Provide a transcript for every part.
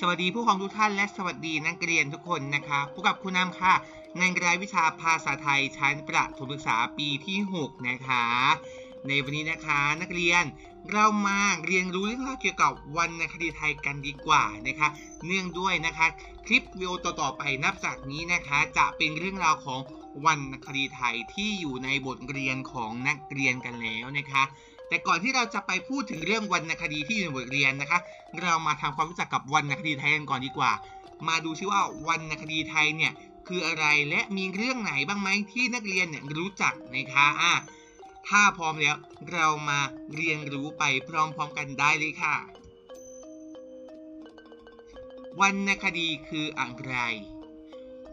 สวัสดีผู้ปกครองทุกท่านและสวัสดีนักเรียนทุกคนนะคะพบกับคุณน้ำค่ะ ในรายวิชาภาษาไทยชั้นประถมศึกษาปีที่ 6 นะคะ ในวันนี้นะคะนักเรียนเรามาเรียนรู้เรื่องราวเกี่ยวกับวรรณคดีไทยกันดีกว่านะคะ เนื่องด้วยนะคะ คลิปวิดีโอต่อๆไปนับจากนี้นะคะ จะเป็นเรื่องราวของวรรณคดีไทยที่อยู่ในบทเรียนของนักเรียนกันแล้วนะคะ แต่ก่อนที่เราจะไปพูดถึงเรื่องวรรณคดีที่อยู่ในบทเรียนนะคะ เรามาทำความรู้จักกับวรรณคดีไทยกันก่อนดีกว่า มาดูซิว่าวรรณคดีไทยเนี่ยคืออะไรและมีเรื่องไหนบ้างไหมที่นักเรียนเนี่ยรู้จักนะคะอะถ้าพร้อมแล้วเรามาเรียนรู้ไปพร้อมๆกันได้เลยค่ะ วรรณคดีคืออะไร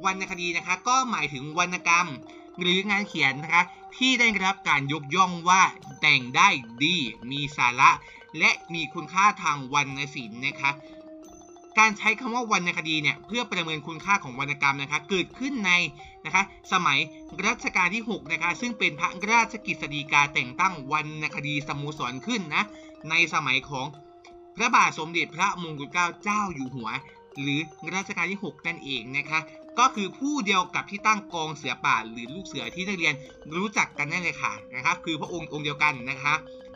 วรรณคดีนะคะก็หมายถึงวรรณกรรม หรืองานเขียนนะคะ ที่ได้รับการยกย่องว่าแต่งได้ดี มีสาระ และมีคุณค่าทางวรรณศิลป์นะคะการใช้คำว่าวรรณคดีเนี่ยเพื่อประเมินคุณค่าของวรรณกรรมนะคะเกิดขึ้นในนะคะสมัยรัชกาลที่6นะคะซึ่งเป็นพระราชกฤษฎีกาแต่งตั้งวรรณคดีสโมสรขึ้นนะในสมัยของพระบาทสมเด็จพระมงกุฎเกล้าเจ้าอยู่หัว หรือรัชกาลที่ 6 นั่นเองนะคะ ก็คือผู้เดียวกับที่ตั้งกองเสือป่าหรือลูกเสือที่นักเรียนรู้จักกันนั่นเลยค่ะนะครับคือพระองค์องค์เดียวกันนะคะ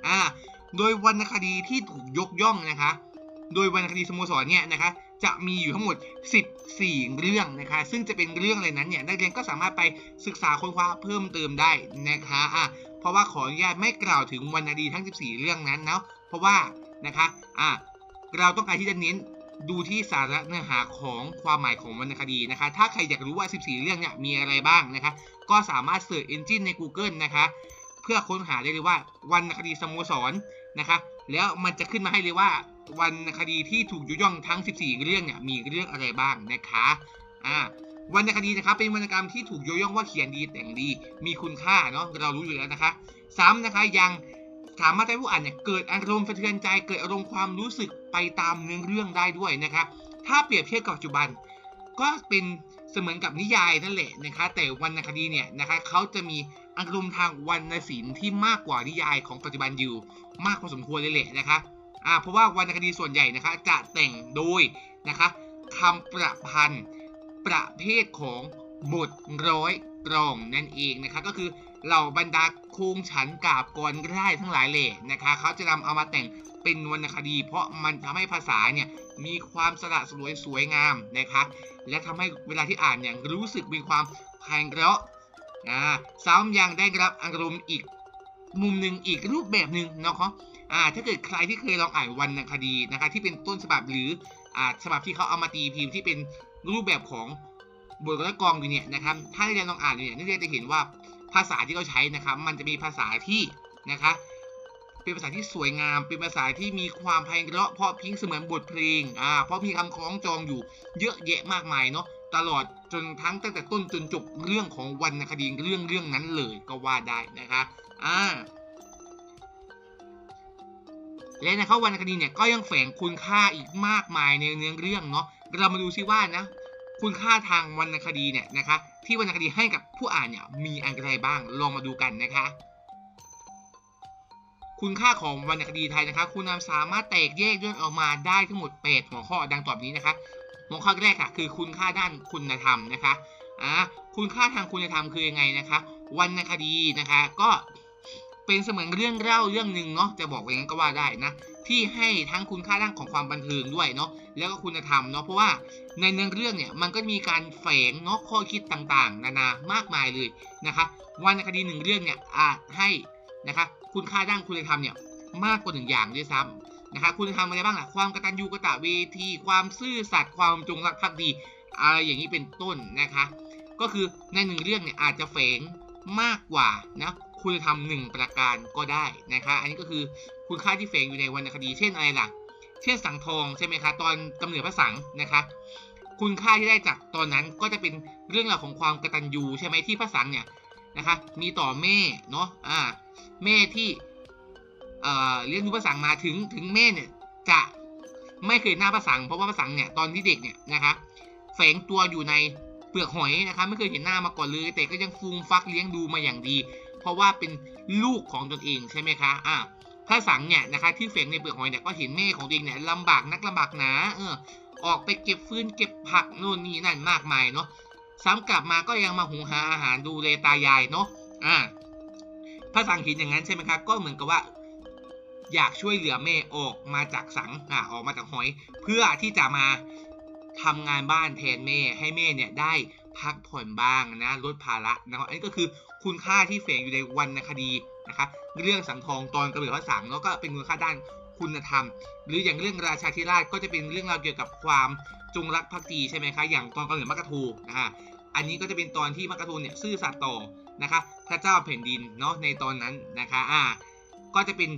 อ่าโดยวรรณคดีที่ถูกยกย่องนะคะ โดยวรรณคดีสโมสรเนี่ยนะคะจะมีอยู่ทั้งหมด 14 เรื่องนะคะ ซึ่งจะเป็นเรื่องอะไรนั้นเนี่ยนักเรียนก็สามารถไปศึกษาค้นคว้าเพิ่มเติมได้นะคะอะเพราะว่าขออนุญาตไม่กล่าวถึงวรรณคดีทั้ง 14 เรื่องนั้นเนาะเพราะว่านะคะอะเราต้องการที่จะเน้น ดูที่สาระเนื้อหาของความหมายของวรรณคดีนะคะ ถ้าใครอยากรู้ว่า 14 เรื่องเนี่ยมีอะไรบ้างนะคะ ก็สามารถเสิร์ช engine ใน Google นะคะ เพื่อค้นหาได้เลยว่าวรรณคดีสโมสรนะคะ แล้วมันจะขึ้นมาให้เลยว่าวรรณคดีที่ถูกยุยงทั้ง 14 เรื่องเนี่ยมีเรื่องอะไรบ้างนะคะอ่าวรรณคดีนะครับเป็นวรรณกรรมที่ถูกยกย่องว่าเขียนดีแต่งดี มีคุณค่าเนาะเรารู้อยู่แล้วนะคะ ซ้ำนะคะยังสามารถให้ผู้อ่านเนี่ยเกิดอารมณ์สะเทือนใจเกิดอารมณ์ความรู้สึก ไปตามเนื้อเรื่องได้ด้วยนะคะถ้าเปรียบเทียบกับปัจจุบัน ก็เป็นเสมือนกับนิยายนั่นแหละนะคะ แต่วรรณคดีเนี่ยนะคะเขาจะมีอารมณ์ทางวรรณศิลป์ที่มากกว่านิยายของปัจจุบันอยู่มากพอสมควรเลยแหละนะคะอ่าเพราะว่าวรรณคดีส่วนใหญ่นะคะจะแต่งโดยนะคะคำประพันธ์ประเภทของบทร้อยกรองนั่นเองนะคะก็คือเหล่าบรรดาโคงฉันกาบกรไร้ทั้งหลายแหล่นะคะเขาจะนำเอามาแต่ง เป็นวรรณคดี เพราะมันทำให้ภาษาเนี่ยมีความสละสลวยสวยงามนะคะและทำให้เวลาที่อ่านเนี่ยรู้สึกมีความไพเราะอ่าซ้ำยังได้รับอารมณ์อีกมุมหนึ่งอีกรูปแบบหนึ่งเนาะครับอ่าถ้าเกิดใครที่เคยลองอ่านวรรณคดีนะคะที่เป็นต้นฉบับหรืออ่าฉบับที่เขาเอามาตีพิมพ์ที่เป็นรูปแบบของบทละกองอยู่เนี่ยนะครับถ้านักเรียนลองอ่านดูเนี่ยนักเรียนจะเห็นว่าภาษาที่เขาใช้นะครับมันจะมีภาษาที่นะคะ เป็นภาษาที่สวยงาม เป็นภาษาที่มีความไพเราะเพราะพิ้งเสมือนบทเพลงอ่าเพราะมีคำคล้องจองอยู่เยอะแยะมากมายเนาะตลอดจนทั้งตั้งแต่ต้นจนจบเรื่องของวรรณคดีเรื่องเรื่องนั้นเลยก็ว่าได้นะคะอ่าและนะครับวรรณคดีเนี่ยก็ยังแฝงคุณค่าอีกมากมายในเนื้อเรื่องเนาะเรามาดูซิว่านะคุณค่าทางวรรณคดีเนี่ยนะคะที่วรรณคดีให้กับผู้อ่านเนี่ยมีอะไรบ้างลองมาดูกันนะคะ คุณค่าของวรรณคดีไทยนะคะคุณนำสามารถแตกแยกย่อยออกมาได้ทั้งหมด8หัวข้อดังต่อไปนี้นะคะหัวข้อแรกค่ะคือคุณค่าด้านคุณธรรมนะคะอ่าคุณค่าทางคุณธรรมคือยังไงนะคะวรรณคดีนะคะก็เป็นเสมือนเรื่องเล่าเรื่องหนึ่งเนาะจะบอกอย่างนั้นก็ว่าได้นะที่ให้ทั้งคุณค่าด้านของความบันเทิงด้วยเนาะแล้วก็คุณธรรมเนาะเพราะว่าในเนื้อเรื่องเนี่ยมันก็มีการแฝงเนาะข้อคิดต่างๆ นานามากมายเลยนะคะวรรณคดีหนึ่งเรื่องเนี่ยอาจให้นะคะ คุณค่าด้านคุณธรรมเนี่ยมากกว่าหนึ่งอย่างด้วยซ้ำนะคะคุณธรรมอะไรบ้างล่ะความกตัญญูกตเวที ความซื่อสัตย์ความจงรักภักดีอะไรอย่างนี้เป็นต้นนะคะ ก็คือในหนึ่งเรื่องเนี่ยอาจจะแฝงมากกว่านะคุณธรรมหนึ่งประการก็ได้นะคะ อันนี้ก็คือคุณค่าที่แฝงอยู่ในวรรณคดีเช่นอะไรล่ะ เช่นสังทองใช่ไหมคะตอนกำเนิดพระสังนะคะคุณค่าที่ได้จากตอนนั้นก็จะเป็นเรื่องราวของความกตัญญูใช่ไหมที่พระสังเนี่ย นะคะ มีต่อแม่เนาะอ่าแม่ที่เอ่อเลี้ยงดูพระสังมาถึงถึงแม่เนี่ยจะไม่เคยหน้าพระสังเพราะว่าพระสังเนี่ยตอนที่เด็กเนี่ยนะคะแฝงตัวอยู่ในเปลือกหอยนะคะไม่เคยเห็นหน้ามาก่อนเลย แต่ก็ยังฟูมฟักเลี้ยงดูมาอย่างดี เพราะว่าเป็นลูกของตนเองใช่ไหมคะอ่าพระสังเนี่ยนะคะที่แฝงในเปลือกหอยเนี่ยก็เห็นแม่ของตัวเองเนี่ยลำบากนักลำบากหนาเออออกไปเก็บฟืนเก็บผักนู่นนี่นั่นมากมายเนาะ ซ้ำกลับมาก็ยังมาหุงหาอาหารดูเลตายายเนาะอ่าภาษาอังกฤษอย่างนั้นใช่ไหมครับก็เหมือนกับว่าอยากช่วยเหลือเมย์ออกมาจากสังอ่าออกมาจากหอย เพื่อที่จะมาทำงานบ้านแทนเมย์ให้เมย์เนี่ยได้พักผ่อนบ้างนะลดภาระนะครับอันนี้ก็คือคุณค่าที่แฝงอยู่ในวรรณคดีนะคะเรื่องสังทองตอนกระเบือพระสังเนาะก็เป็นคุณค่าด้านคุณธรรม หรืออย่างเรื่องราชาธิราชก็จะเป็นเรื่องราวเกี่ยวกับความ จงรักภักดีใช่ไหมคะอย่างตอนกระเบือมักกะทูนะฮะอันนี้ก็จะเป็นตอนที่มักกะทูเนี่ยซื่อสัตย์ต่อนะคะพระเจ้าแผ่นดินเนาะในตอนนั้นนะคะอ่าก็จะเป็น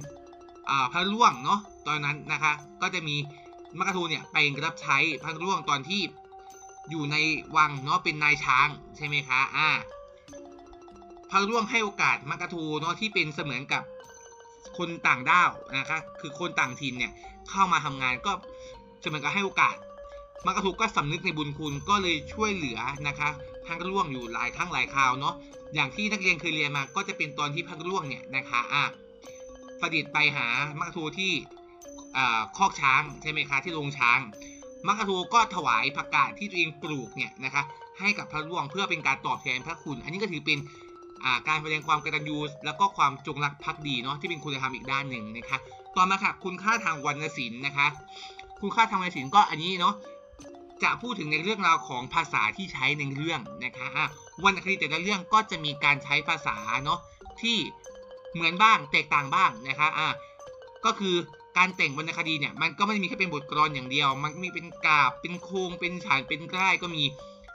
อ่าพระร่วงเนาะตอนนั้นนะคะก็จะมีมักกะทูเนี่ยไปรับใช้พระร่วงตอนที่อยู่ในวังเนาะเป็นนายช้างใช่ไหมคะอ่าพระร่วงให้โอกาสมักกะทูเนาะที่เป็นเสมือนกับคนต่างด้าวนะคะคือคนต่างถิ่นเนี่ยเข้ามาทำงานก็เสมือนกับให้โอกาส มักกะทูก็สำนึกในบุญคุณก็เลยช่วยเหลือนะคะพังร่วงอยู่หลายครั้งหลายคราวเนาะอย่างที่นักเรียนเคยเรียนมาก็จะเป็นตอนที่พังร่วงเนี่ยนะคะอะประดิษฐ์ไปหามักกะทูที่อ่าคอกช้างใช่ไหมคะที่โรงช้างมักกะทูก็ถวายผักกาดที่ตัวเองปลูกเนี่ยนะคะให้กับพระร่วงเพื่อเป็นการตอบแทนพระคุณ อันนี้ก็ถือเป็นอ่าการแสดงความกตัญญูแล้วก็ความจงรักภักดีเนาะที่เป็นคุณธรรมอีกด้านหนึ่งนะคะ ต่อมาค่ะคุณค่าทางวรรณศิลป์นะคะ คุณค่าทางวรรณศิลป์ก็อันนี้เนาะ จะพูดถึงในเรื่องราวของภาษาที่ใช้ในเรื่องนะคะะวรรณคดีแต่ละเรื่องก็จะมีการใช้ภาษาเนาะที่เหมือนบ้างแตกต่างบ้างนะคะะก็คือการแต่งวรรณคดีเนี่ยมันก็ไม่ได้มีแค่เป็นบทกลอนอย่างเดียว มันมีเป็นกาบเป็นโครงเป็นฉานเป็นร่ก็มี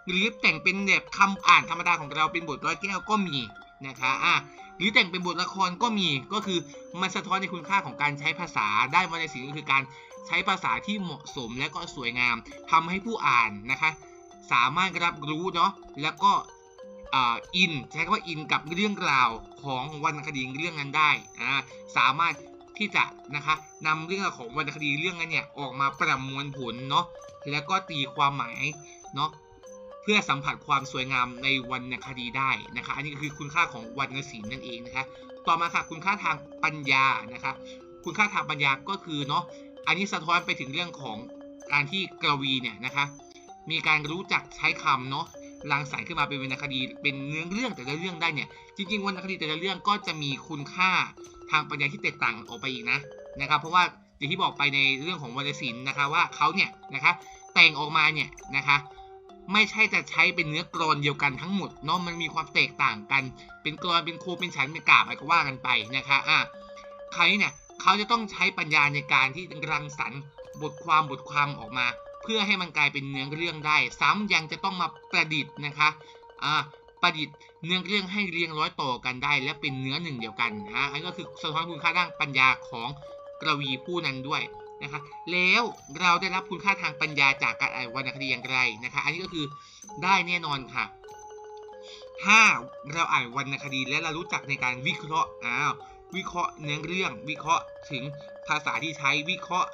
หรือแต่งเป็นแบบคำอ่านธรรมดาของเราเป็นบทร้อยแก้วก็มีนะคะอะหรือแต่งเป็นบทละครก็มีก็คือมันสะท้อนในคุณค่าของการใช้ภาษาได้วรรณศิลป์ก็คือการ ใช้ภาษาที่เหมาะสมและก็สวยงามทำให้ผู้อ่านนะคะ สามารถรับรู้เนาะแล้วก็อินใช้คำว่าอินกับเรื่องราวของวรรณคดีเรื่องนั้นได้อ่าสามารถที่จะนะคะนำเรื่องของวรรณคดีเรื่องนั้นเนี่ยออกมาประมวลผลเนาะแล้วก็ตีความหมายเนาะเพื่อสัมผัสความสวยงามในวรรณคดีได้นะคะ อันนี้คือคุณค่าของวรรณศิลป์นั่นเองนะคะ ต่อมาค่ะคุณค่าทางปัญญานะคะ คุณค่าทางปัญญาก็คือเนาะ อันนี้สะท้อนไปถึงเรื่องของการที่กระวีเนี่ยนะคะ มีการรู้จักใช้คำเนาะรังสรรค์ขึ้นมาเป็นวรรณคดีเป็นเนื้อเรื่องแต่ละเรื่องได้เนี่ย จริงๆวรรณคดีแต่ละเรื่องก็จะมีคุณค่าทางปัญญาที่แตกต่างออกไปอีกนะนะครับ เพราะว่าอย่างที่บอกไปในเรื่องของวรรณศิลป์นะคะว่าเขาเนี่ยนะคะแต่งออกมาเนี่ยนะคะไม่ใช่จะใช้เป็นเนื้อกรอนเดียวกันทั้งหมดเนาะมันมีความแตกต่างกัน เป็นกรอนเป็นโคเป็นฉันเป็นกาบอะไรก็ว่ากันไปนะคะอะใครเนี่ย เขาจะต้องใช้ปัญญาในการที่รังสรรค์บทความบทความออกมา เพื่อให้มันกลายเป็นเนื้อเรื่องได้ ซ้ำยังจะต้องมาประดิษฐ์นะคะอ่าประดิษฐ์เนื้อเรื่องให้เรียงร้อยต่อกันได้ และเป็นเนื้อหนึ่งเดียวกันนะอันนี้ก็คือสะท้อนคุณค่าด้านปัญญาของกระวีผู้นั้นด้วยนะคะแล้วเราได้รับคุณค่าทางปัญญาจากการอ่านวรรณคดีอย่างไรนะคะ อันนี้ก็คือได้แน่นอนค่ะ ถ้าเราอ่านวรรณคดีและเรารู้จักในการวิเคราะห์อ้าว วิเคราะห์เนื้อเรื่อง วิเคราะห์ถึงภาษาที่ใช้วิเคราะห์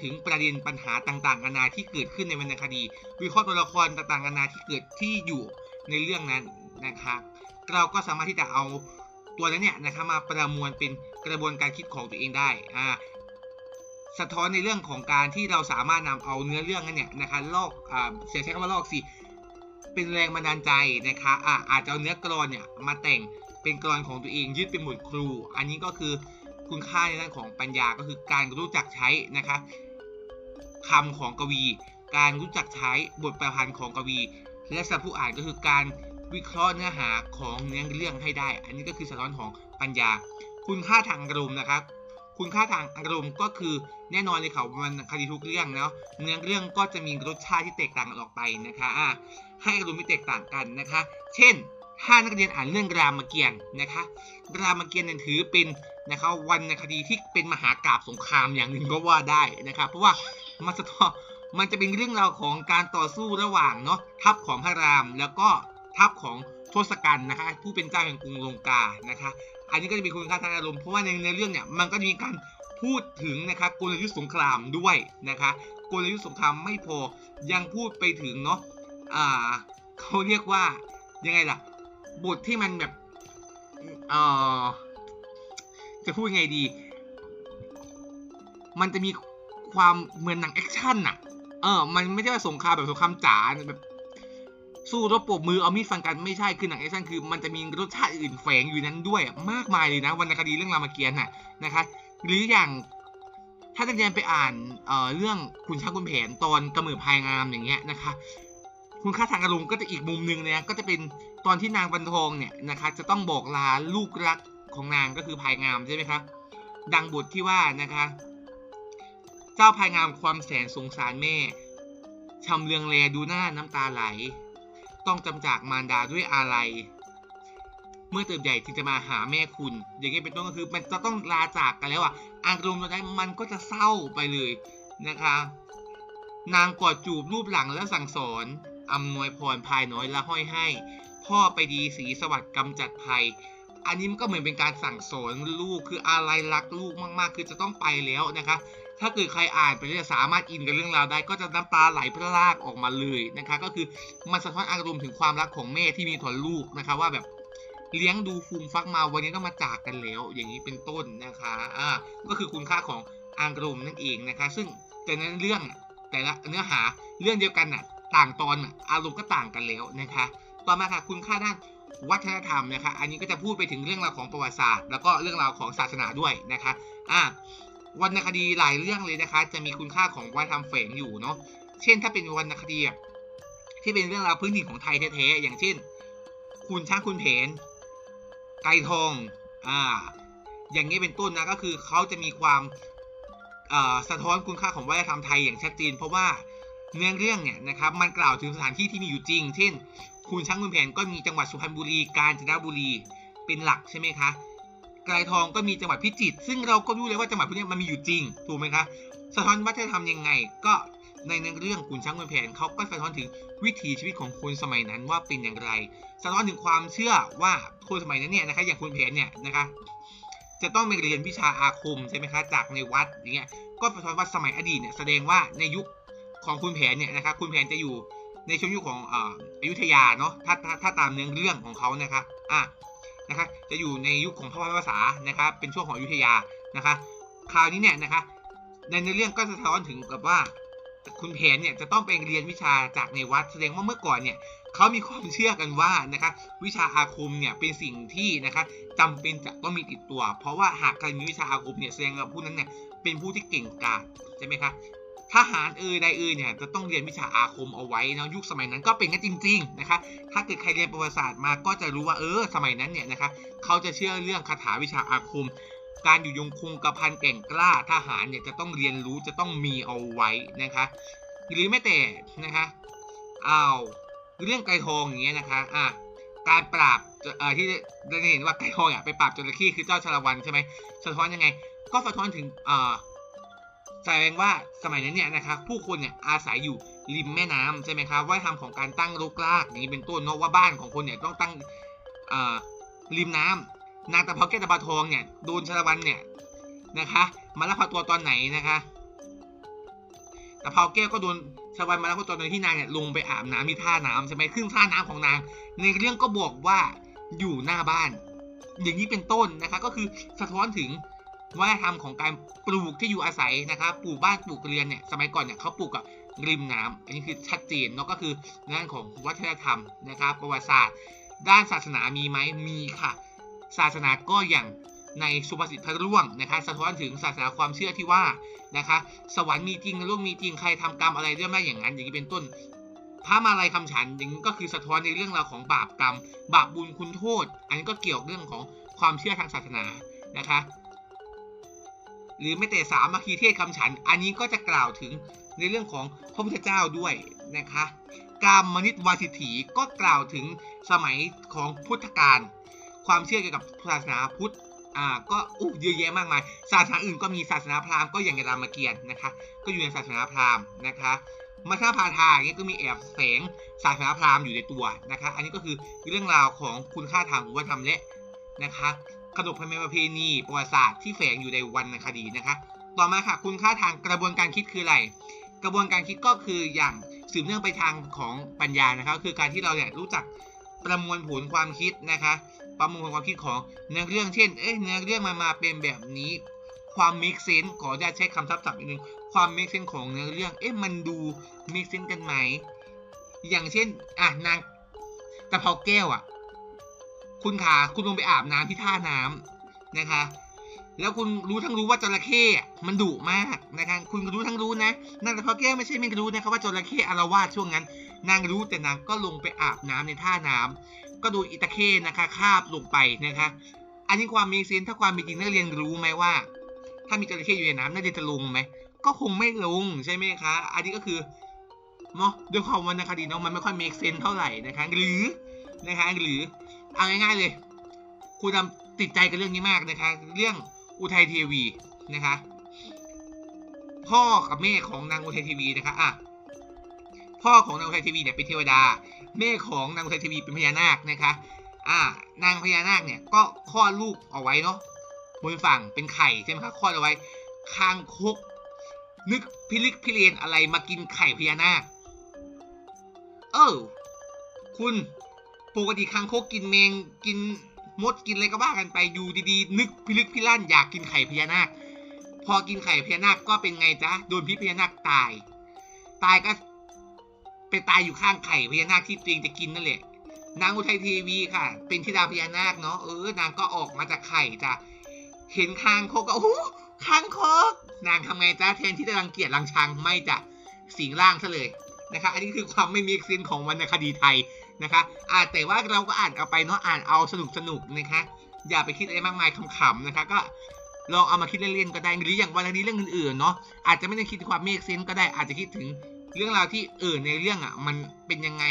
ถึงประเด็นปัญหาต่างๆนานาที่เกิดขึ้นในวรรณคดี วิเคราะห์ตัวละครต่างๆนานาที่เกิดที่อยู่ในเรื่องนั้นนะคะเราก็สามารถที่จะเอาตัวนั้นเนี่ยนะคะมาประมวลเป็นกระบวนการคิดของตัวเองได้อ่าสะท้อนในเรื่องของการที่เราสามารถนำเอาเนื้อเรื่องนั้นเนี่ยนะคะลอกอ่าเสียใช้คำว่าลอกสิเป็นแรงบันดาลใจนะคะอ่าอาจจะเอาเนื้อกรอนเนี่ยมาแต่ง เป็นกรอนของตัวเองยึดเป็นบทครู อันนี้ก็คือคุณค่าในด้านของปัญญาก็คือการรู้จักใช้นะคะคำของกวี การรู้จักใช้บทประพันธ์ของกวี และสำหรับผู้อ่านก็คือการวิเคราะห์เนื้อหาของเนื้อเรื่องให้ได้ อันนี้ก็คือสะท้อนของปัญญา คุณค่าทางอารมณ์นะครับ คุณค่าทางอารมณ์ก็คือแน่นอนเลยค่ะมันคดีทุกเรื่องเนาะเนื้อเรื่องก็จะมีรสชาติที่แตกต่างออกไปนะคะอะให้อารมณ์ที่แตกต่างกันนะคะ เช่น ถ้านักเรียนอ่านเรื่องรามเกียรติ์นะคะรามเกียรติ์เนี่ยถือเป็นนะคะวรรณคดีที่เป็นมหากราบสงครามอย่างหนึ่งก็ว่าได้นะครับเพราะว่ามันสะท้อนมันจะเป็นเรื่องราวของการต่อสู้ระหว่างเนาะทัพของพระราม แล้วก็ทัพของทศกัณฐ์นะคะผู้เป็นเจ้าแห่งกรุงลงกานะคะอันนี้ก็จะมีคุณค่าทางอารมณ์เพราะว่าในในเรื่องเนี่ยมันก็จะมีการพูดถึงนะคะกลยุทธ์สงครามด้วยนะคะกลยุทธ์สงครามไม่พอยังพูดไปถึงเนาะอ่าเขาเรียกว่ายังไงล่ะ บทที่มันแบบ เอ่อจะพูดยังไงดี มันจะมีความเหมือนหนังแอคชั่นอะเออ มันไม่ใช่ว่าสงครามแบบสงครามจ๋าแบบสู้รบปบมือเอามีดฟันกันไม่ใช่คือหนังแอคชั่นคือมันจะมีรสชาติอื่นแฝงอยู่นั้นด้วย มากมายเลยนะวรรณคดีเรื่องรามเกียรติ์น่ะนะคะ หรืออย่างถ้านักเรียนไปอ่านเอ่อเรื่องคุณช้างคุณแผนตอนกระหมือพายงามอย่างเงี้ยนะคะ คุณค่าทางอารมณ์ก็จะอีกมุมหนึ่งเนี่ยก็จะเป็นตอนที่นางวันทองเนี่ยนะคะจะต้องบอกลาลูกรักของนางก็คือพายงามใช่ไหมคะดังบทที่ว่านะคะ เจ้าพายงามความแสนสงสารแม่ชำเลืองแลดูหน้าน้ำตาไหล ต้องจำจากมารดาด้วยอะไรเมื่อเติบใหญ่ถึงจะมาหาแม่คุณ อย่างนี้เป็นต้นก็คือมันจะต้องลาจากกันแล้วอะอารมณ์ตอนนั้นมันก็จะเศร้าไปเลยนะคะ นางกอดจูบรูปหลังแล้วสั่งสอน อำนวยพรภายน้อยละห้อยให้ พ่อไปดีสีสวัสดิ์กำจัดภัย อันนี้มันก็เหมือนเป็นการสั่งสอนลูกคืออะไรรักลูกมากๆ คือจะต้องไปแล้วนะคะถ้าเกิดใครอ่านไปเนี่ยสามารถอินกับเรื่องราวได้ก็จะน้ำตาไหลพรากออกมาเลยนะคะ ก็คือมันสะท้อนอารมณ์ถึงความรักของแม่ที่มีต่อลูกนะคะว่าแบบเลี้ยงดูฟูมฟักมาวันนี้ต้องมาจากกันแล้ว อย่างนี้เป็นต้นนะคะอ่าก็คือคุณค่าของอารมณ์นั่นเองนะคะ ซึ่งแต่ในเรื่องแต่ละเนื้อหาเรื่องเดียวกันน่ะ ต่างตอนอารมณ์ก็ต่างกันแล้วนะคะ ต่อมาค่ะคุณค่าด้านวัฒนธรรมนะคะ อันนี้ก็จะพูดไปถึงเรื่องราวของประวัติศาสตร์ แล้วก็เรื่องราวของศาสนาด้วยนะคะอ่าวรรณคดีหลายเรื่องเลยนะคะ จะมีคุณค่าของวัฒนธรรมแฝงอยู่เนาะ เช่น ถ้าเป็นวรรณคดีที่เป็นเรื่องราวพื้นถิ่นของไทยแท้ๆ อย่างเช่น คุณช้างคุณเพนไก่ทอง อ่า อย่างนี้เป็นต้นนะ ก็คือเขาจะมีความสะท้อนคุณค่าของวัฒนธรรมไทยอย่างชัดเจน เพราะว่า เนื้อเรื่องเนี่ยนะครับมันกล่าวถึงสถานที่ที่มีอยู่จริง เช่น คุณช้างคุณแผนก็มีจังหวัดสุพรรณบุรีกาญจนบุรีเป็นหลักใช่ไหมคะไกรทองก็มีจังหวัดพิจิตรซึ่งเราก็รู้เลยว่าจังหวัดพวกนี้มันมีอยู่จริงถูกไหมคะสะท้อนวัฒนธรรมยังไง ก็ในเรื่องคุณช้างคุณแผนเขาก็สะท้อนถึงวิถีชีวิตของคนสมัยนั้นว่าเป็นอย่างไร สะท้อนถึงความเชื่อว่าคนสมัยนั้นเนี่ยนะคะอย่างคุณแผนเนี่ยนะคะจะต้องไปเรียนวิชาอาคมใช่ไหมคะจากในวัดอย่างเงี้ยก็สะท้อนว่าสมัยอดีตเนี่ยแสดงว่าในยุค ของคุณแผนเนี่ยนะคะคุณแผนจะอยู่ในช่วงยุคของอยุธยาเนาะถ้าถ้าถ้าตามเนื้อเรื่องของเขานะคะอะนะคะจะอยู่ในยุคของพระพุทธภาษานะคะเป็นช่วงของอยุธยานะคะคราวนี้เนี่ยนะคะในเนื้อเรื่องก็สะท้อนถึงกับว่าคุณแผนเนี่ยจะต้องไปเรียนวิชาจากในวัดแสดงว่าเมื่อก่อนเนี่ยเขามีความเชื่อกันว่านะคะวิชาอาคมเนี่ยเป็นสิ่งที่นะคะจำเป็นจะต้องมีติดตัว เพราะว่าหากใครมีวิชาอาคมเนี่ยแสดงว่าผู้นั้นเนี่ยเป็นผู้ที่เก่งกาจใช่ไหมคะ ทหารเอ่ยใดเอ่ยเนี่ยจะต้องเรียนวิชาอาคมเอาไว้นะยุคสมัยนั้นก็เป็นกันจริงๆนะคะถ้าเกิดใครเรียนประวัติศาสตร์มาก็จะรู้ว่าเออสมัยนั้นเนี่ยนะคะเขาจะเชื่อเรื่องคาถาวิชาอาคม การอยู่ยงคงกระพันแก่งกล้าทหารเนี่ยจะต้องเรียนรู้จะต้องมีเอาไว้นะคะหรือแม้แต่นะคะอ้าวเรื่องไก่ทองอย่างเงี้ยนะคะอะการปราบที่เราเห็นว่าไก่ทองอะไปปราบจระเข้คือเจ้าชาละวันใช่ไหมสะท้อนยังไง ก็สะท้อนถึงอ่อ แสดงว่าสมัยนั้นเนี่ยนะคะผู้คนเนี่ยอาศัยอยู่ริมแม่น้ำใช่ไหมครับว่าทำของการตั้งรกรากอย่างนี้เป็นต้นเนาะว่าบ้านของคนเนี่ยต้องตั้งริมน้ำนางตะเภาแก้วตะเภาทองเนี่ยโดนชาละวันเนี่ยนะคะมาลักพาตัวตอนไหนนะคะแต่เผาแก้วก็โดนชาวบ้านมาล้วก็ตอนที่นางเนี่ยลงไปอาบน้ำที่ท่าน้ำใช่ไหมขึ้นท่าน้ำของนาง ในเรื่องก็บอกว่าอยู่หน้าบ้าน อย่างนี้เป็นต้นนะคะก็คือสะท้อนถึง วัฒนธรรมของการปลูกที่อยู่อาศัยนะคะปลูกบ้านปลูกเรือนเนี่ยสมัยก่อนเนี่ยเขาปลูกกับริมน้ำอันนี้คือชัดเจนเนาะก็คือด้านของวัฒนธรรมนะครับ ประวัติศาสตร์ ด้านศาสนามีไหมมีค่ะ ศาสนาก็อย่างในสุภาษิตพระร่วงนะคะสะท้อนถึงศาสนาความเชื่อที่ว่านะคะสวรรค์มีจริงนรกมีจริงใครทำกรรมอะไรเรื่องได้อย่างนั้น อย่างนี้เป็นต้นพระมาลัยคำฉันอย่างนี้ก็คือสะท้อนในเรื่องราวของบาปกรรม บาปบุญคุณโทษ อันนี้ก็เกี่ยวเรื่องของความเชื่อทางศาสนานะคะ หรือไม่แต่สามัคคีเทศคำฉัน อันนี้ก็จะกล่าวถึงในเรื่องของพระพุทธเจ้าด้วยนะคะกามมนิตวาสิทธีก็กล่าวถึงสมัยของพุทธกาลความเชื่อเกี่ยวกับศาสนาพุทธอ่าก็อู้เยอะแยะมากมาย ศาสนาอื่นก็มีศาสนาพราหมณ์ก็อย่างรามเกียรตินะคะ ก็อยู่ในศาสนาพราหมณ์นะคะมัชฌาพาทาอย่างเงี้ก็มีแอบแฝงศาสนาพราหมณ์อยู่ในตัวนะคะ อันนี้ก็คือเรื่องราวของคุณค่าทางวัฒนธรรมและนะคะ ขนบธรรมเนียมประเพณีประวัติศาสตร์ที่แฝงอยู่ในวรรณคดีนะคะ ต่อมาค่ะคุณค่าทางกระบวนการคิดคืออะไร กระบวนการคิดก็คืออย่างสืบเนื่องไปทางของปัญญานะคะคือการที่เราเนี่ยรู้จักประมวลผลความคิดนะคะ ประมวลผลความคิดของเนื้อเรื่องเช่น เอ๊ะเนื้อเรื่องมันมาเป็นแบบนี้ ความ make sense ขอจะใช้คำทับศัพท์นิดนึงความ make sense ของเนื้อเรื่อง เอ๊ะมันดู make sense กันไหม อย่างเช่น อะนางตะเภาแก้วอะ คุณขาคุณลงไปอาบน้ำที่ท่าน้ำนะคะ แล้วคุณรู้ทั้งรู้ว่าจระเข้มันดุมากนะคะคุณรู้ทั้งรู้นะนางตะเภาแก้วไม่ใช่ไม่รู้นะครับว่าจระเข้อารวาสช่วงนั้น นางรู้แต่นางก็ลงไปอาบน้ำในท่าน้ำก็ดูอิตาเข้นะคะคาบลงไปนะคะ อันนี้ความมีเซนถ้าความเป็นจริงนักเรียนรู้ไหมว่า ถ้ามีจระเข้อยู่ในน้ำนักเรียนจะลงไหมก็คงไม่ลงใช่ไหมคะ อันนี้ก็คือเนาะด้วยความวรรณคดีเนาะมันไม่ค่อย make sense เท่าไหร่นะคะหรือนะคะหรือ เอาง่ายๆเลยครูดำติดใจกับเรื่องนี้มากนะคะ เรื่องอุทัยเทวีนะคะ พ่อกับแม่ของนางอุทัยเทวีนะคะอะพ่อของนางอุทัยเทวีเนี่ยเป็นเทวดา แม่ของนางอุทัยเทวีเป็นพญานาคนะคะ อ่านางพญานาคเนี่ยก็คลอดลูกเอาไว้เนาะบนฝั่งเป็นไข่ใช่ไหมครับคลอดเอาไว้คางคก นึกพิลึกพิเรนอะไรมากินไข่พญานาค เออคุณ ปกติคางคกกินแมงกินมดกินอะไรก็บ้ากันไปอยู่ดีๆ นึกพิลึกพิลั่นอยากกินไข่พญานาค พอกินไข่พญานาคก็เป็นไงจ๊ะโดนพิษพญานาคตาย ตายก็ไปตายอยู่ข้างไข่พญานาคที่ตัวเองจะกินนั่นแหละนางอุทัยเทวีค่ะ เป็นธิดาพญานาคเนาะเออนางก็ออกมาจากไข่จ้ะเห็นคางคกก็โอ้โหคางคกนางทำไงจ้ะแทนที่จะรังเกียจรังชังไม่จ้ะสิงร่างซะเลยนะคะอันนี้คือความไม่มีเซนของวรรณคดีไทย นะคะอ่าแต่ว่าเราก็อ่านเอาไปเนาะอ่านเอาสนุกสนุกนะคะ อย่าไปคิดอะไรมากมายขำๆนะคะ ก็ลองเอามาคิดเล่นๆก็ได้หรืออย่างวรรณคดีเรื่องอื่นๆเนาะอาจจะไม่ได้คิดถึงความเมกเซนก็ได้อาจจะคิดถึงเรื่องราวที่เออในเรื่องอะมันเป็นยังไง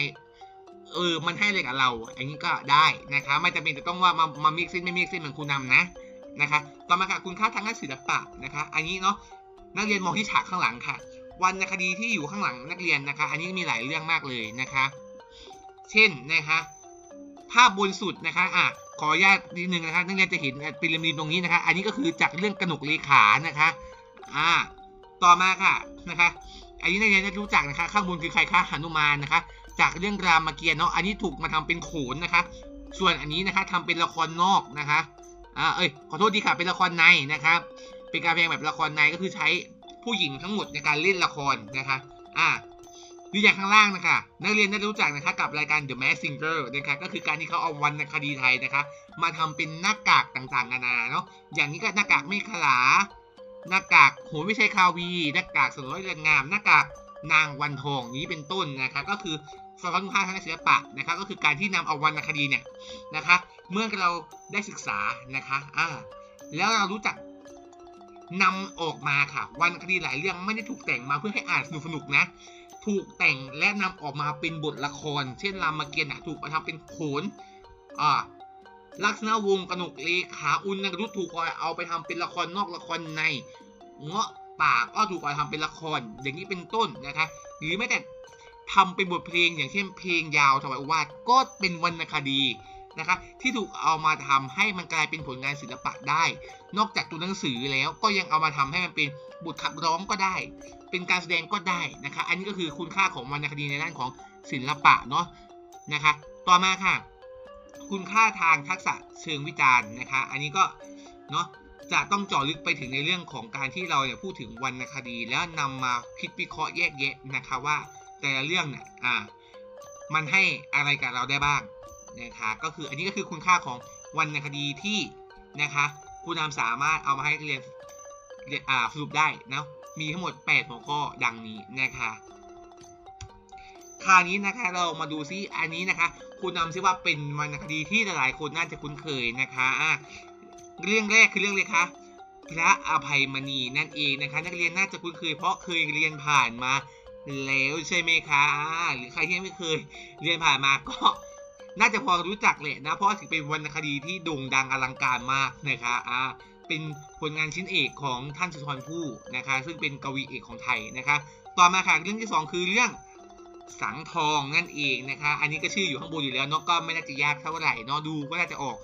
เออมันให้อะไรกับเรา อันนี้ก็ได้นะคะ ไม่จำเป็นจะต้องว่ามามามิกซินไม่มิกซินเหมือนครูนำนะนะคะ ต่อมาค่ะคุณค่าทางด้านศิลปะนะคะ อันนี้เนาะนักเรียนมองที่ฉากข้างหลังค่ะวรรณคดีที่อยู่ข้างหลังนักเรียนนะคะ อันนี้มีหลายเรื่องมากเลยนะคะ เช่นนะคะภาพบนสุดนะคะอะขออนุญาตนิดนึงนะคะนักเรียนจะเห็นปิรามิดตรงนี้นะคะ อันนี้ก็คือจากเรื่องกระหนกเลขานะคะอ่าต่อมาค่ะนะคะอันนี้นักเรียนจะรู้จักนะคะ ข้างบนคือใครคะหนุมานนะคะ จากเรื่องรามเกียรติ์เนาะอันนี้ถูกมาทำเป็นโขนนะคะ ส่วนอันนี้นะคะทำเป็นละครนอกนะคะอ่าเอ้ยขอโทษดีค่ะเป็นละครในนะครับ เป็นการแสดงแบบละครในก็คือใช้ผู้หญิงทั้งหมดในการเล่นละครนะคะอ่า ดูอย่างข้างล่างนะคะ นักเรียนได้รู้จักนะคะกับรายการ The Mask Singer นะคะก็คือการที่เขาเอาวรรณคดีไทยนะคะ มาทำเป็นหน้ากากต่างๆนานาเนาะอย่างนี้ก็หน้ากากเมฆขลา หน้ากากโหนวิชัยคาวี หน้ากากสนร้อยเรือนงาม หน้ากากนางวันทองนี้เป็นต้นนะคะก็คือสะท้อนคุณค่าทางศิลปะนะคะก็คือการที่นำเอาวรรณคดีเนี่ยนะคะ เมื่อเราได้ศึกษานะคะอ่าแล้วเรารู้จักนำออกมาค่ะวรรณคดีหลายเรื่องไม่ได้ถูกแต่งมาเพื่อให้อ่านสนุกสนุกๆนะ ถูกแต่งและนำออกมาเป็นบทละคร เช่นรามเกียรติ์นะถูกมาทำเป็นโขนอ่าลักษณะวงกนกเลขาอุณนรุตถูกเอาไปทำเป็นละครนอกละครใน เงาะป่าก็ถูกเอาทำเป็นละคร อย่างนี้เป็นต้นนะคะหรือแม้แต่ทำเป็นบทเพลงอย่างเช่นเพลงยาวถวายอุวาทก็เป็นวรรณคดี นะคะที่ถูกเอามาทำให้มันกลายเป็นผลงานศิลปะได้ นอกจากตัวหนังสือแล้วก็ยังเอามาทำให้มันเป็นบทขับร้องก็ได้ เป็นการแสดงก็ได้นะคะอันนี้ก็คือคุณค่าของวรรณคดีในด้านของศิลปะเนาะนะคะต่อมาค่ะ คุณค่าทางทักษะเชิงวิจารณ์นะคะอันนี้ก็เนาะจะต้องเจาะลึกไปถึงในเรื่องของการที่เราเนี่ยพูดถึงวรรณคดี แล้วนำมาคิดวิเคราะห์แยกแยะนะคะว่าแต่ละเรื่องเนี่ยอ่ามันให้อะไรกับเราได้บ้าง นะคะก็คืออันนี้ก็คือคุณค่าของวรรณคดีที่นะคะคุณนำสามารถเอามาให้เรียนเรียนอ่าสรุปได้นะมีทั้งหมด 8 หัวข้อดังนี้นะคะคราวนี้นะคะเรามาดูซิอันนี้นะคะ คุณนำซิว่าเป็นวรรณคดีที่หลายๆคนน่าจะคุ้นเคยนะคะอะเรื่องแรกคือเรื่องเลยคะพระอภัยมณีนั่นเองนะคะนักเรียนน่าจะคุ้นเคยเพราะเคยเรียนผ่านมาแล้วใช่ไหมคะหรือใครที่ไม่เคยเรียนผ่านมาก็ น่าจะพอรู้จักแหละนะ เพราะถือเป็นวรรณคดีที่โด่งดังอลังการมากนะคะอ่าเป็นผลงานชิ้นเอกของท่านสุนทรภู่นะคะ ซึ่งเป็นกวีเอกของไทยนะคะ ต่อมาค่ะเรื่องที่สองคือเรื่องสังทองนั่นเองนะคะ อันนี้ก็ชื่ออยู่ข้างบนอยู่แล้วเนาะก็ไม่น่าจะยากเท่าไหร่เนาะดูก็น่าจะออก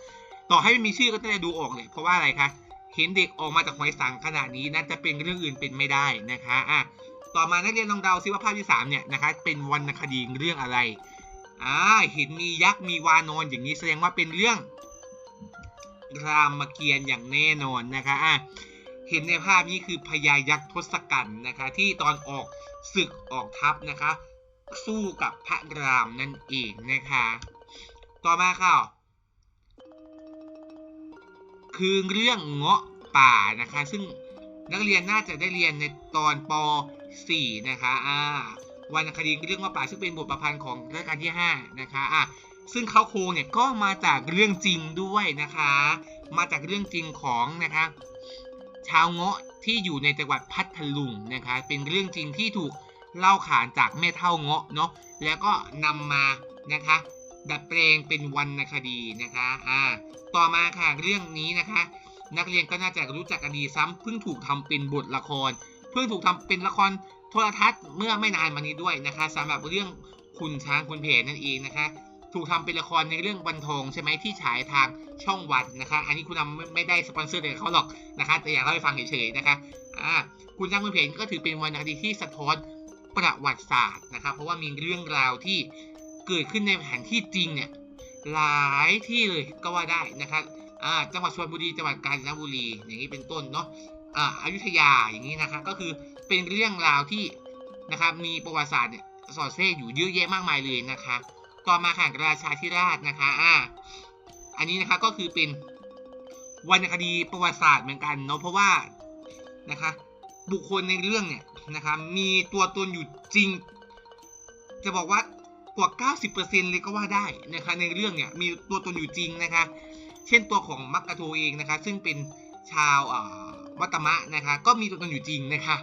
ต่อให้ไม่มีชื่อก็น่าจะดูออกเลยเพราะว่าอะไรคะเห็นเด็กออกมาจากหอยสังขนาดนี้น่าจะเป็นเรื่องอื่นเป็นไม่ได้นะคะอะต่อมานักเรียนลองเดาซิว่าภาพที่3เนี่ยนะคะเป็นวรรณคดีเรื่องอะไร อ่าเห็นมียักษ์มีวานอนอย่างนี้แสดงว่าเป็นเรื่อง รามเกียรติ์อย่างแน่นอนนะคะอะเห็นในภาพนี้คือพญายักษ์ทศกัณฐ์นะคะ ที่ตอนออกศึกออกทัพนะคะ สู้กับพระรามนั่นเองนะคะ ต่อมาค่ะคือเรื่องเงาะป่านะคะ ซึ่งนักเรียนน่าจะได้เรียนในตอนป .4 นะคะอ่า วรรณคดีเรื่องเงาะป่าซึ่งเป็นบทประพันธ์ของรัชกาลที่ 5 นะคะอะซึ่งเขาโครงเนี่ยก็มาจากเรื่องจริงด้วยนะคะ มาจากเรื่องจริงของนะคะชาวเงาะที่อยู่ในจังหวัดพัทลุงนะคะ เป็นเรื่องจริงที่ถูกเล่าขานจากแม่เท่าเงาะเนาะแล้วก็นำมานะคะดัดแปลงเป็นวรรณคดีนะคะอ่าต่อมาค่ะเรื่องนี้นะคะ นักเรียนก็น่าจะรู้จักกันดีซ้ำเพิ่งถูกทำเป็นบทละคร เพิ่งถูกทำเป็นละคร โทรทัศน์เมื่อไม่นานมานี้ด้วยนะคะสำหรับเรื่องคุณช้างคุณเพนั่นเองนะคะ ถูกทำเป็นละครในเรื่องวันทองใช่ไหมที่ฉายทางช่องวันนะคะ อันนี้คุณนำไม่ไม่ได้สปอนเซอร์เลยเขาหรอกนะคะแต่อยากเล่าให้ฟังเฉยๆนะคะอ่าคุณช้างคุณเพนก็ถือเป็นวรรณคดีที่สะท้อนประวัติศาสตร์นะครับ เพราะว่ามีเรื่องราวที่เกิดขึ้นในแผนที่จริงเนี่ยหลายที่เลยก็ว่าได้นะครับอ่าจังหวัดชลบุรีจังหวัดกาญจนบุรีอย่างนี้เป็นต้นเนาะ อ่ายุธยาอย่างนี้นะคะก็คือเป็นเรื่องราวที่นะครับมีประวัติศาสตร์เนี่ยสอดแทรกอยู่เยอะแยะมากมายเลยนะคะต่อมาค่ะราชาธิราชนะคะอ่าอันนี้นะคะก็คือเป็นวรรณคดีประวัติศาสตร์เหมือนกันเนาะเพราะว่านะคะบุคคลในเรื่องเนี่ยนะคะมีตัวตนอยู่จริง จะบอกว่ากว่า 90%เลยก็ว่าได้นะคะในเรื่องเนี่ยมีตัวตนอยู่จริงนะคะ เช่นตัวของมักกะโทเองนะคะ ซึ่งเป็นชาวอ่า วัตมะนะคะ ก็มีตัวตนอยู่จริงนะคะ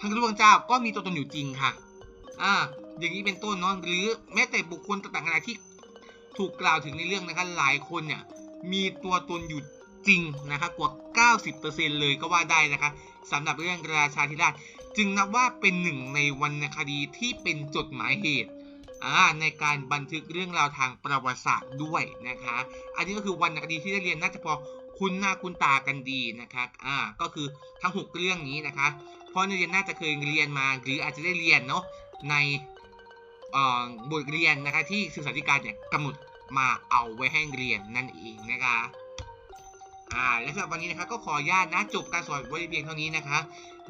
ทั้งร่วงเจ้าก็มีตัวตนอยู่จริงค่ะ อ่า อย่างนี้เป็นต้นเนาะหรือแม้แต่บุคคลต่างๆนาที่ถูกกล่าวถึงในเรื่องนะคะ หลายคนเนี่ยมีตัวตนอยู่จริงนะคะกว่า 90%เลยก็ว่าได้นะคะสำหรับเรื่องราชาธิราช จึงนับว่าเป็นหนึ่งในวรรณคดีที่เป็นจดหมายเหตุในการบันทึกเรื่องราวทางประวัติศาสตร์ด้วยนะคะ อันนี้ก็คือวรรณคดีที่ได้เรียนน่าจะพอ คุ้นหน้าคุ้นตากันดีนะคะอ่าก็คือทั้ง 6 เรื่องนี้นะคะ เพราะนักเรียนน่าจะเคยเรียนมาหรืออาจจะได้เรียนเนาะในบทเรียนนะคะที่ศึกษาธิการเนี่ยกำหนดมาเอาไว้ให้เรียนนั่นเองนะคะอ่าและสำหรับวันนี้นะคะก็ขออนุญาตนะจบการสอนไว้เพียงเท่านี้นะคะ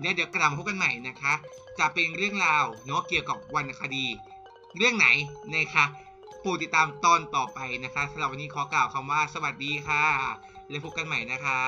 เดี๋ยวเดี๋ยวกลับมาพบกันใหม่นะคะ จะเป็นเรื่องราวเนาะเกี่ยวกับวรรณคดี เรื่องไหนนะคะโปรดติดตามตอนต่อไปนะคะสำหรับวันนี้ขอกล่าวคำว่าสวัสดีค่ะ แล้วพบกันใหม่นะคะ